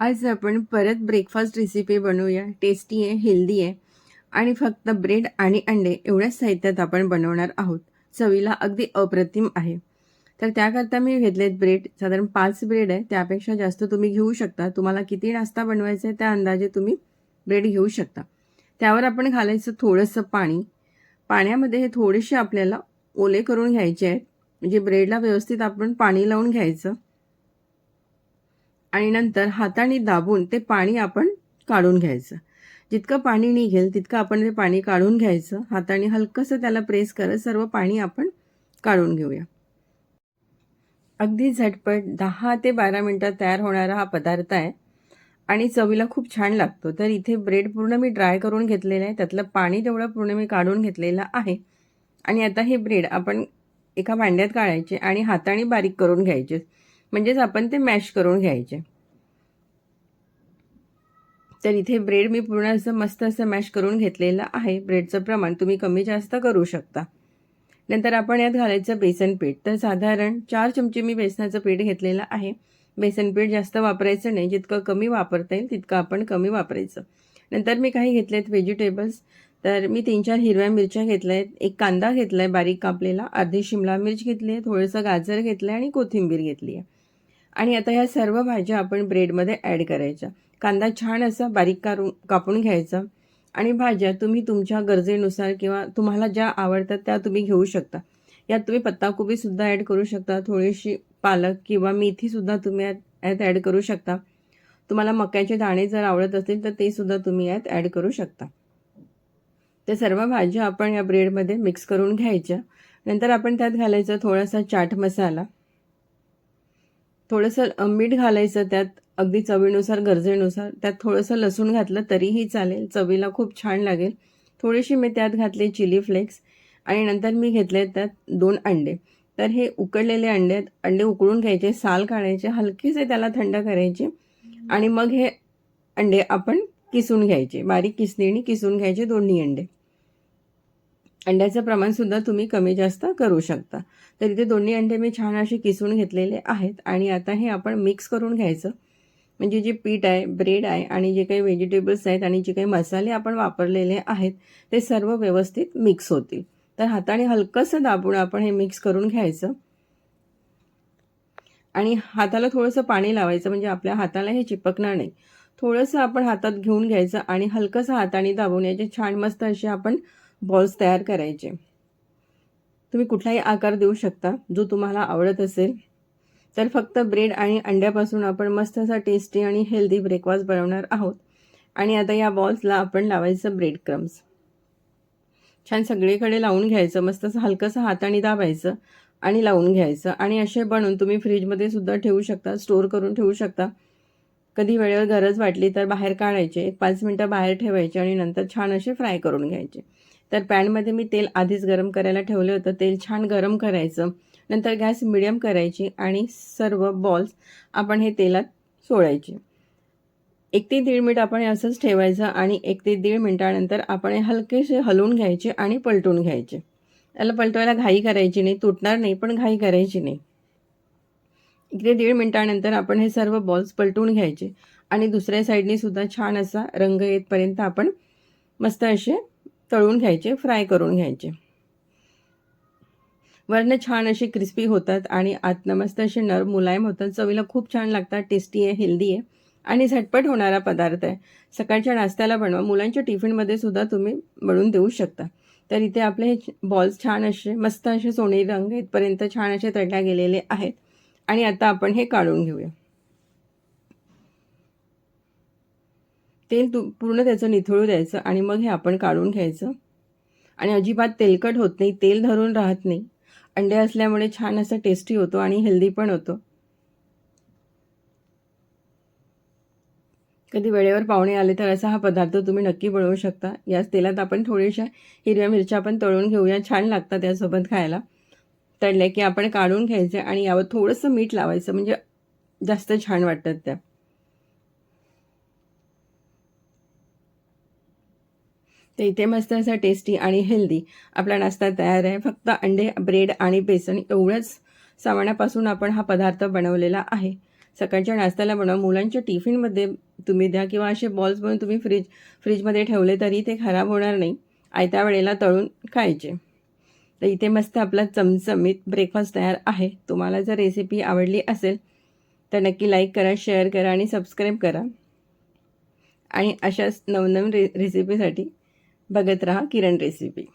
आज आपण परत ब्रेकफास्ट रेसिपी बनवूया. टेस्टी आहे हेल्दी आहे. आणि फक्त ब्रेड आणि अंडे एवढ्याच साहित्यात आपण बनवणार आहोत. चवीला अगदी अप्रतिम आहे. तर त्याकरता मी घेतलेत ब्रेड साधारण पाच ब्रेड आहे. त्यापेक्षा जास्त तुम्ही घेऊ शकता. तुम्हाला किती नाश्ता बनवायचा आहे त्या अंदाजे तुम्ही ब्रेड घेऊ शकता. त्यावर आपण घालायचं थोडंसं पाणी. पाण्यामध्ये हे थोडेसे आपल्याला ओले करून घ्यायचे आहेत. म्हणजे ब्रेडला व्यवस्थित आपण पाणी लावून घ्यायचं. आणि नंतर हाताने दाबून ते पाणी आपण काढून घ्यायचं. जितकं पाणी निघेल तितकं आपण ते पाणी काढून घ्यायचं. हाताने हलकंसं त्याला प्रेस करत सर्व पाणी आपण काढून घेऊया. अगदी झटपट दहा ते बारा मिनटात तयार होणारा हा पदार्थ आहे आणि चवीला खूप छान लागतो. तर इथे ब्रेड पूर्ण मी ड्राय करून घेतलेलं आहे. त्यातलं पाणी तेवढं पूर्ण मी काढून घेतलेलं आहे. आणि आता हे ब्रेड आपण एका भांड्यात काढायचे आणि हाताने बारीक करून घ्यायचे. म्हणजेच आपण ते मॅश करून घ्यायचे. तर इथे ब्रेड मी पूर्ण असं मस्त असं मॅश करून घेतलेलं आहे. ब्रेडचं प्रमाण तुम्ही कमी जास्त करू शकता. नंतर आपण यात घालायचं बेसन पीठ. तर साधारण चार चमचे मी बेसनाचं पीठ घेतलेलं आहे. बेसन पीठ जास्त वापरायचं नाही. जितकं कमी वापरता येईल तितकं आपण कमी वापरायचं. नंतर मी काही घेतलेत व्हेजिटेबल्स तर मी तीन चार हिरव्या मिरच्या घेतल्या आहेत एक कांदा घेतला आहे बारीक कापलेला. अर्धी शिमला मिर्च घेतली आहे. थोडंसं गाजर घेतलं आहे आणि कोथिंबीर घेतली आहे. आणि आता ह्या सर्व भाज्या आपण ब्रेडमध्ये ॲड करायच्या. कांदा छान असा बारीक काढून कापून घ्यायचा. आणि भाज्या तुम्ही तुमच्या गरजेनुसार किंवा तुम्हाला ज्या आवडतात त्या तुम्ही घेऊ शकता. यात तुम्ही पत्ताकोबीसुद्धा ॲड करू शकता. थोडीशी पालक किंवा मेथीसुद्धा तुम्ही यात यात ॲड करू शकता. तुम्हाला मक्याचे दाणे जर आवडत असतील तर ते सुद्धा तुम्ही यात ॲड करू शकता. ते सर्व भाज्या आपण या ब्रेडमध्ये मिक्स करून घ्यायच्या. नंतर आपण त्यात घालायचं थोडासा चाट मसाला. थोडंसं मीठ घालायचं त्यात अगदी चवीनुसार गरजेनुसार त्यात थोडंसं लसूण घातलं तरीही चालेल. चवीला खूप छान लागेल. थोडीशी मी त्यात घातले चिली फ्लेक्स आणि नंतर मी घेतले त्यात दोन अंडे. तर हे उकडलेले अंडे आहेत. अंडे उकळून घ्यायचे साल काढायचे हलकेसे त्याला थंड करायचे आणि मग हे अंडे आपण किसून घ्यायचे. बारीक किसणीने किसून घ्यायचे दोन्ही अंडे. अंड्याचं प्रमाणसुद्धा तुम्ही कमी जास्त करू शकता. तर इथे दोन्ही अंडे मी छान असे किसून घेतलेले आहेत आणि आता हे आपण मिक्स करून घ्यायचं. म्हणजे जे पीठ आहे ब्रेड आहे आणि जे काही व्हेजिटेबल्स आहेत आणि जे काही मसाले आपण वापरलेले आहेत ते सर्व व्यवस्थित मिक्स होतील. तर हाताने हलकंसं दाबून आपण हे मिक्स करून घ्यायचं. आणि हाताला थोडंसं पाणी लावायचं म्हणजे आपल्या हाताला हे चिपकणार नाही. थोडंसं आपण हातात घेऊन घ्यायचं आणि हलकंसं हाताने दाबून याचे छान मस्त असे आपण बॉल्स तयार करायचे. तुम्ही कुठलाही आकार देऊ शकता जो तुम्हाला आवडत असेल. तर फक्त ब्रेड आणि अंड्यापासून आपण मस्त असा टेस्टी आणि हेल्दी ब्रेकफास्ट बनवणार आहोत. आणि आता या बॉल्सला आपण लावायचं ब्रेड क्रम्स छान सगळीकडे लावून घ्यायचं मस्त असं हलकंसं हाताने दाबायचं आणि लावून घ्यायचं. आणि असे बनवून तुम्ही फ्रीजमध्ये सुद्धा ठेवू शकता स्टोअर करून ठेवू शकता. कधी वेळेवर गरज वाटली तर बाहेर काढायचे एक पाच मिनटं बाहेर ठेवायचे आणि नंतर छान असे फ्राय करून घ्यायचे. तर पॅनमध्ये मी तेल आधीच गरम करायला ठेवलं होतं. तेल छान गरम करायचं. नंतर गॅस मिडियम करायची आणि सर्व बॉल्स आपण हे तेलात सोडायचे. एक ते दीड मिनिट आपण हे असंच ठेवायचं आणि एक ते दीड मिनटानंतर आपण हे हलकेसे हलवून घ्यायचे आणि पलटून घ्यायचे. त्याला पलटवायला घाई करायची नाही तुटणार नाही पण घाई करायची नाही. एक ते दीड मिनटानंतर आपण हे सर्व बॉल्स पलटून घ्यायचे आणि दुसऱ्या साईडने सुद्धा छान असा रंग येतपर्यंत आपण मस्त असे तळून घ्यायचे फ्राय करून घ्यायचे. वरनं छान असे क्रिस्पी होतात आणि आतनं मस्त असे नर मुलायम होतात. चवीला खूप छान लागतात टेस्टी आहे हेल्दी आहे आणि झटपट होणारा पदार्थ आहे. सकाळच्या नाश्त्याला बनवा. मुलांच्या टिफिनमध्ये सुद्धा तुम्ही बनवून देऊ शकता. तर इथे आपले हे बॉल्स छान असे मस्त असे सोनेरी रंग इथपर्यंत छान असे तळल्या गेलेले आहेत. आणि आता आपण हे काढून घेऊया. तेल तू पूर्ण त्याचं निथळू द्यायचं आणि मग हे आपण काढून घ्यायचं. आणि अजिबात तेलकट होत नाही तेल धरून राहत नाही. अंडे असल्यामुळे छान असं टेस्टी होतो आणि हेल्दी पण होतो. कधी वेळेवर पाहुणे आले तर असा हा पदार्थ तुम्ही नक्की बनवू शकता. याच तेलात आपण थोड्याशा हिरव्या मिरच्या पण तळून घेऊया. छान लागतात त्यासोबत खायला. तळल्या की आपण काढून घ्यायचे आणि यावर थोडंसं मीठ लावायचं म्हणजे जास्त छान वाटतात त्या. तर इथे मस्त असा टेस्टी आणि हेल्दी आपला नाश्ता तयार आहे. फक्त अंडे ब्रेड आणि बेसन एवढंच सामानापासून आपण हा पदार्थ बनवलेला आहे. सकाळच्या नाश्त्याला बनवा. मुलांच्या टिफिनमध्ये तुम्ही द्या किंवा असे बॉल्स बनवून तुम्ही फ्रीज फ्रीजमध्ये ठेवले तरी ते खराब होणार नाही. आयत्या वेळेला तळून खायचे. तर इथे मस्त आपला चमचमीत ब्रेकफास्ट तयार आहे. तुम्हाला जर रेसिपी आवडली असेल तर नक्की लाईक करा शेअर करा आणि सबस्क्राईब करा. आणि अशाच नवनवीन रे रेसिपीसाठी बघत रहा किरण रेसिपी.